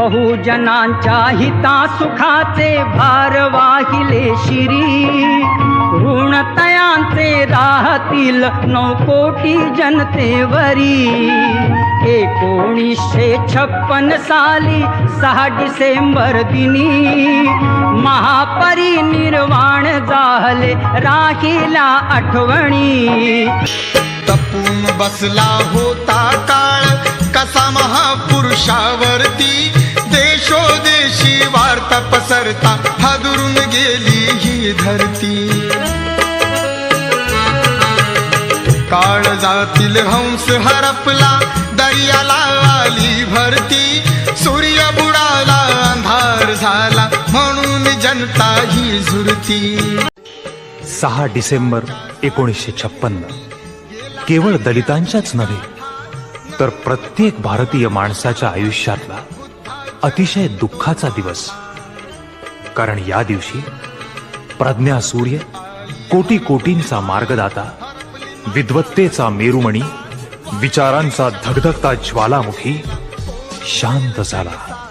बहुजनांच्या हिता सुखाचे भार वाहिले शिरी. ऋणतयांचे राहतील नऊ कोटी जनतेवरी. एकोणीसशे छप्पन साली सहा डिसेंबर दिनी महापरिनिर्वाण झाले राहिल्या आठवणी. तपून बसला होता काळ कसा महापुरुषावरती? करता हादरून गेली ही धरती. काळ जातील हंस हरपला दर्याला आली भरती. सूर्य बुडाला अंधार झाला म्हणून जनता ही झुरती. सहा डिसेंबर एकोणीसशे छप्पन्न. केवळ दलितांच्याच नव्हे तर प्रत्येक भारतीय माणसाच्या आयुष्यातला अतिशय दुःखाचा दिवस. कारण या दिवशी प्रज्ञा सूर्य कोटी कोटींचा मार्गदाता विद्वत्तेचा मेरुमणी विचारांचा धगधगता ज्वालामुखी शांत झाला.